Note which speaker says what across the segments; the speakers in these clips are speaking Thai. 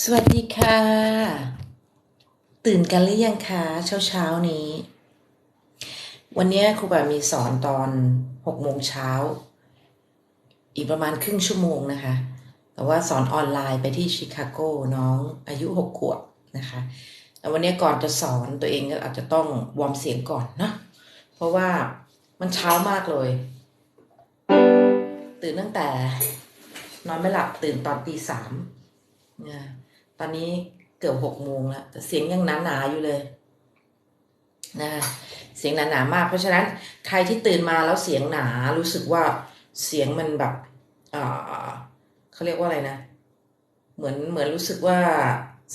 Speaker 1: สวัสดีค่ะ ตื่นกันหรือยังคะเช้าเช้านี้ วันนี้ครูบามีสอนตอนหกโมงเช้า อีกประมาณครึ่งชั่วโมงนะคะ แต่ว่าสอนออนไลน์ไปที่ชิคาโกน้องอายุหกขวบนะคะแต่วันนี้ก่อนจะสอนตัวเองก็อาจจะต้องวอร์มเสียงก่อนนะ เพราะว่ามันเช้ามากเลย ตื่นตั้งแต่ นอนไม่หลับตื่นตอนตีสามเนี่ย ตอนนี้เกือบหกโมงแล้วแต่เสียงยังหนาหนาๆอยู่เลยนะคะเสียงหนาหนามาก เพราะฉะนั้นใครที่ตื่นมาแล้วเสียงหนารู้สึกว่าเสียงมันแบบเขาเรียกว่าอะไรนะ เหมือนเหมือนรู้สึกว่า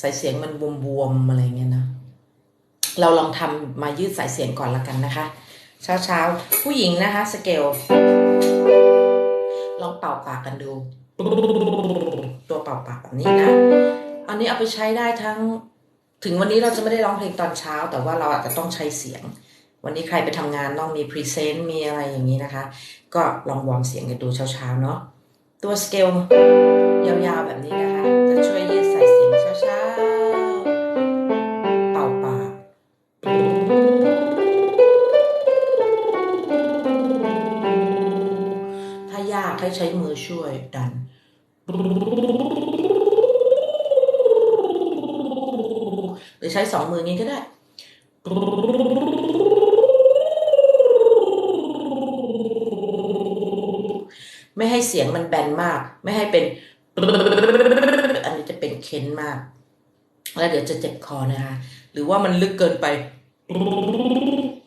Speaker 1: สายเสียงมันบวมๆอะไรเงี้ยนะเราลองทำมายืดสายเสียงก่อนละกันนะคะ เช้าเช้าๆผู้หญิงนะคะสเกลลองเป่าปากกันดู ตัวเป่าปากแบบนี้นะ อันนี้เอาไปใช้ได้ทั้ง ถึงวันนี้เราจะไม่ได้ร้องเพลงตอนเช้า แต่ว่าเราอาจจะต้องใช้เสียง วันนี้ใครไปทำงานต้องมีพรีเซนต์มีอะไรอย่างนี้นะคะ ก็ลองวอร์มเสียงกันดูเช้าๆเนาะตัวสเกลยาวๆแบบนี้นะคะ จะช่วยยืดสายเสียงเช้าๆเป่าปากถ้ายากให้ใช้มือช่วยดัน หรือใช้สองมืองี้ก็ได้ ไม่ให้เสียงมันแบนมาก ไม่ให้เป็น อันนี้จะเป็นเค้นมาก แล้วเดี๋ยวจะเจ็บคอนะคะ หรือว่ามันลึกเกินไป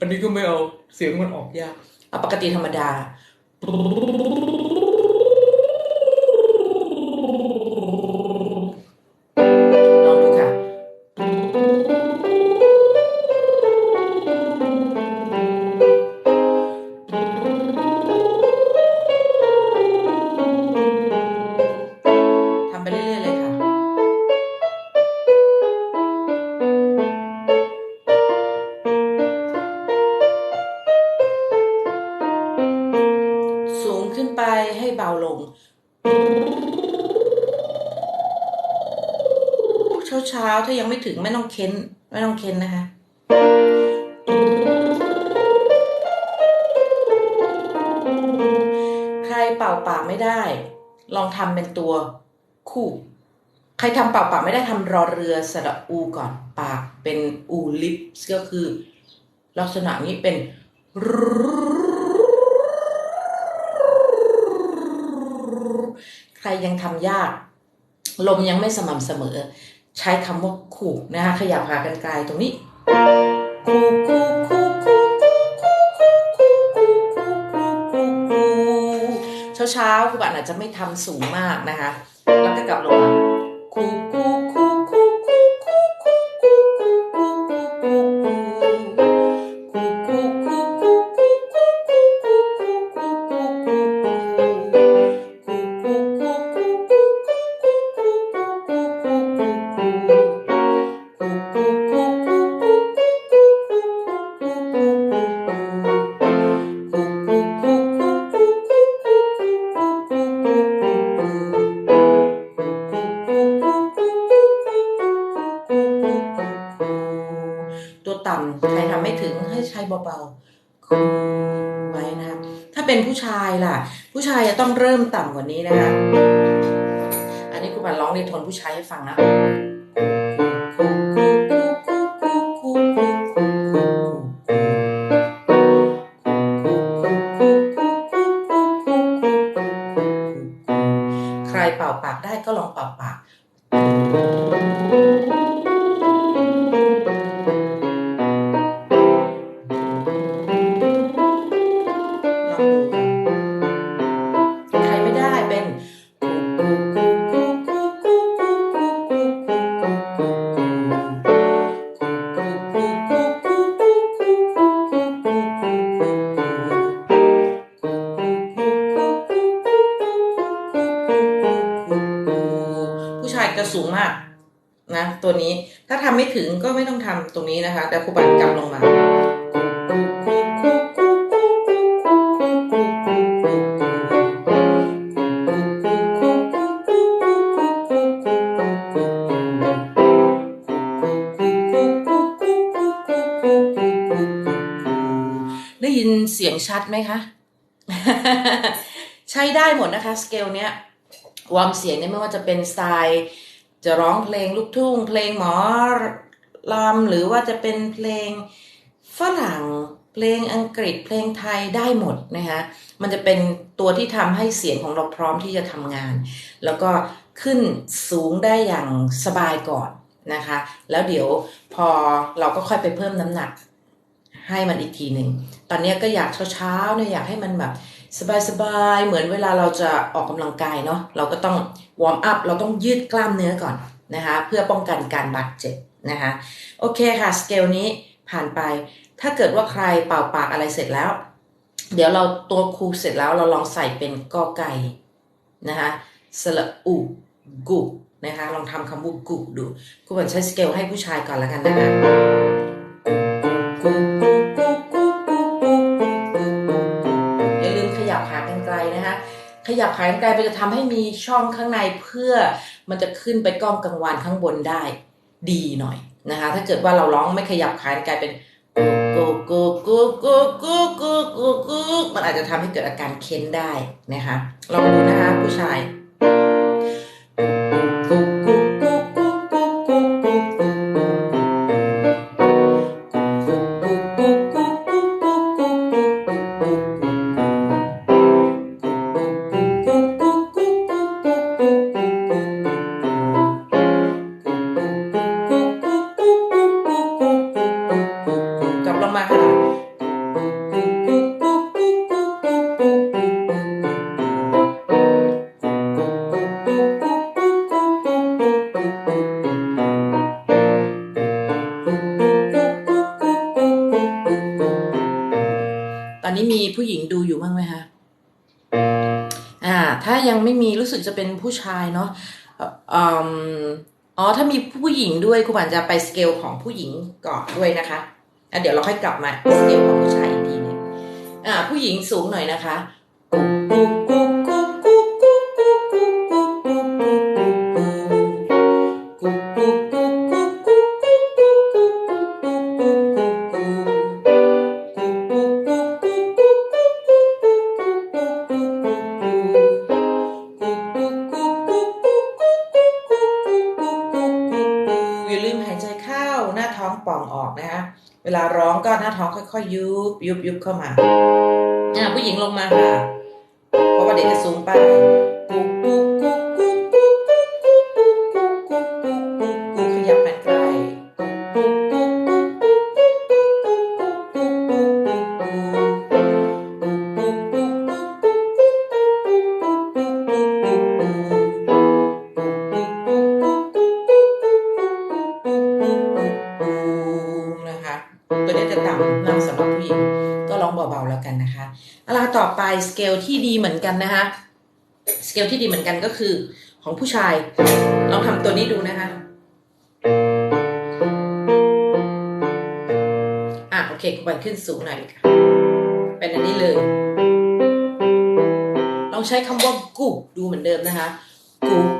Speaker 1: อันนี้ก็ไม่เอา เสียงมันออกยาก เอาปกติธรรมดา เบาลง เช้าๆ ถ้ายังไม่ถึงไม่ต้องเค้น ไม่ต้องเค้นนะคะใครเป่าปากไม่ได้ ลองทำเป็นตัวคู่ ใครทำเป่าปากไม่ได้ทำรอเรือสระอูก่อนปากเป็นอูลิปก็คือ ลักษณะนี้เป็น ใครยังทำยาก ลมยังไม่สม่ำเสมอ ใช้คำว่าขู่นะคะขยับหากันไกลตรงนี้ขู่ขู่ขู่ขู่ขู่ขู่ขู่ขู่ขู่ขู่ขู่ขู่ขู่เช้าๆครูบาอาจจะไม่ทำสูงมากนะคะ แล้วก็กลับลงมาขู่คูคู เป็นผู้ชายล่ะ ผู้ชายจะต้องเริ่มต่ำกว่านี้นะคะ อันนี้คุณบันร้องในโทนผู้ชายให้ฟังนะใครเป่าปากได้ก็ลองเป่า สูงมากนะตัวนี้ถ้าทำไม่ถึงก็ไม่ต้องทำตรงนี้นะคะแต่ครูบันกบลงมาได้ยินเสียงชัดไหมคะ ใช้ได้หมดนะคะ สเกลเนี้ยวอร์มเสียงเนี่ยไม่ว่าจะเป็นสไตล์ จะร้องเพลงลูกทุ่ง เพลงหมอลำหรือว่าจะเป็นเพลงฝรั่งเพลงอังกฤษเพลงไทยได้หมดนะคะมันจะเป็นตัวที่ทำให้เสียงของเราพร้อมที่จะทำงาน แล้วก็ขึ้นสูงได้อย่างสบายก่อนนะคะ แล้วเดี๋ยวพอเราก็ค่อยไปเพิ่มน้ำหนักให้มันอีกทีหนึ่ง ตอนนี้ก็อยากเช้าๆเนี่ยอยากให้มันแบบสบายๆ เหมือนเวลาเราจะออกกำลังกายเนาะเราก็ต้อง วอร์มอัพเราต้องยืดกล้ามเนื้อก่อนนะคะเพื่อป้องกันการบาดเจ็บนะคะโอเคค่ะสเกลนี้ผ่านไปถ้าเกิดว่าใครเป่าปากอะไรเสร็จแล้ว เดี๋ยวเราตัวครูเสร็จแล้วเราลองใส่เป็นกอไก่นะคะสระอุกุนะคะลองทำคำว่ากุดูครูบันใช้สเกลให้ผู้ชายก่อนแล้วกันนะคะ ขยับขากรรไกรไปจะทำให้มีช่องข้างในเพื่อมันจะขึ้นไปกล้องกังวานข้างบนได้ดีหน่อยนะคะ ถ้าเกิดว่าเราร้องไม่ขยับขากรรไกรเป็นกูกูกูกูกูกูกูกูมันอาจจะทำให้เกิดอาการเค้นได้นะคะลองดูนะคะผู้ชาย ยังไม่มีรู้สึกจะเป็นผู้ชายเนาะอ๋อถ้ามีผู้หญิงด้วยครูบันจะไปสเกลของผู้หญิงก่อนด้วยนะคะเดี๋ยวเราค่อยกลับมาสเกลของผู้ชายอีกทีหนึงอ่าผู้หญิงสูงหน่อยนะคะ อย่าลืมหายใจเข้าหน้าท้องป่องออกนะคะเวลาร้องก็หน้าท้องค่อยๆ ยุบยุบยุบเข้ามาอ่าผู้หญิงลงมาค่ะ เพราะว่าเด็กจะสูงไป กันนะคะเอาละต่อไปสเกลที่ดีเหมือนกันนะคะสเกลที่ดีเหมือนกันก็คือของผู้ชายลองทำตัวนี้ดูนะคะอะโอเคคุณบันขึ้นสูงหน่อยค่ะเป็นอันนี้เลย ลองใช้คำว่ากูดูเหมือนเดิมนะคะกูกู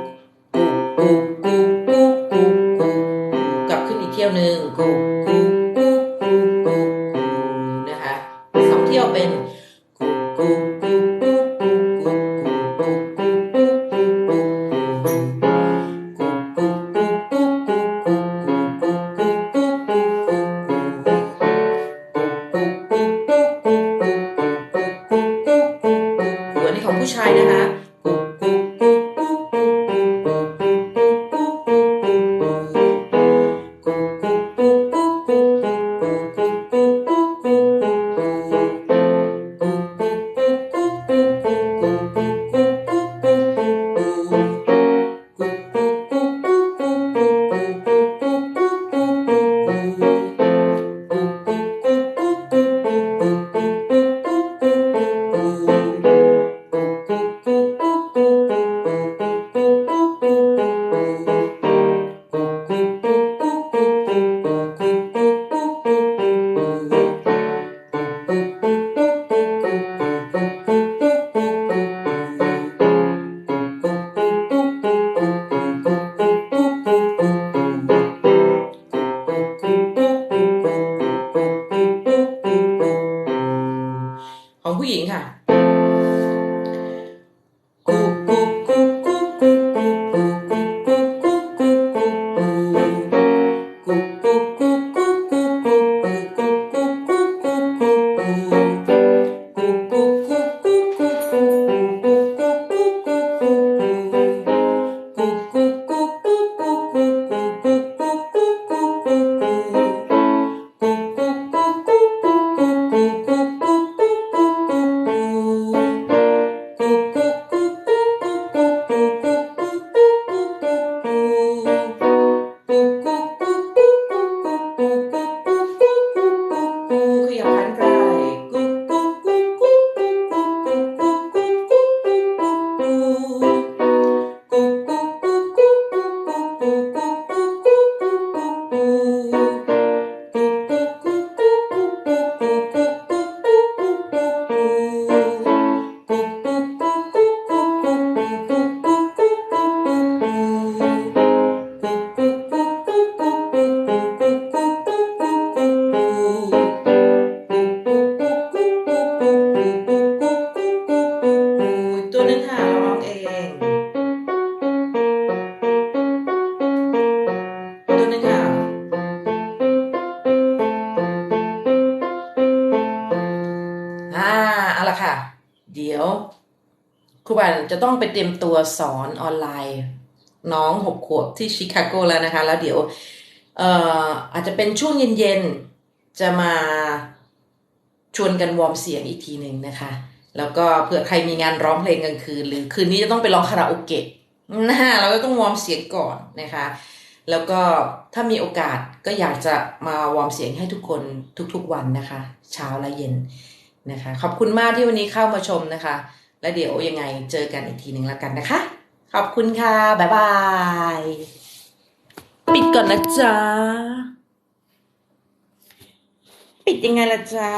Speaker 1: 不赢他 ดี๋ยวครูบาจะต้องไปเตรียมตัวสอนออนไลน์ น้องหกขวบที่ชิคาโกแล้วนะคะ แล้วเดี๋ยวเอ่ออาจจะเป็นช่วงเย็นๆ จะมาชวนกันวอร์มเสียงอีกทีหนึ่งนะคะ แล้วก็เผื่อใครมีงานร้องเพลงกลางคืน หรือคืนนี้จะต้องไปร้องคาราโอเกะนะเราก็ต้องวอร์มเสียงก่อนนะคะ แล้วก็ถ้ามีโอกาสก็อยากจะมาวอร์มเสียงให้ทุกคนทุกๆวันนะคะ เช้าและเย็น นะคะ ขอบคุณมากที่วันนี้เข้ามาชมนะคะ และเดี๋ยวยังไงเจอกันอีกทีหนึ่งแล้วกันนะคะ ขอบคุณค่ะ บ๊ายบาย ปิดก่อนนะจ๊ะ ปิดยังไงล่ะจ๊ะ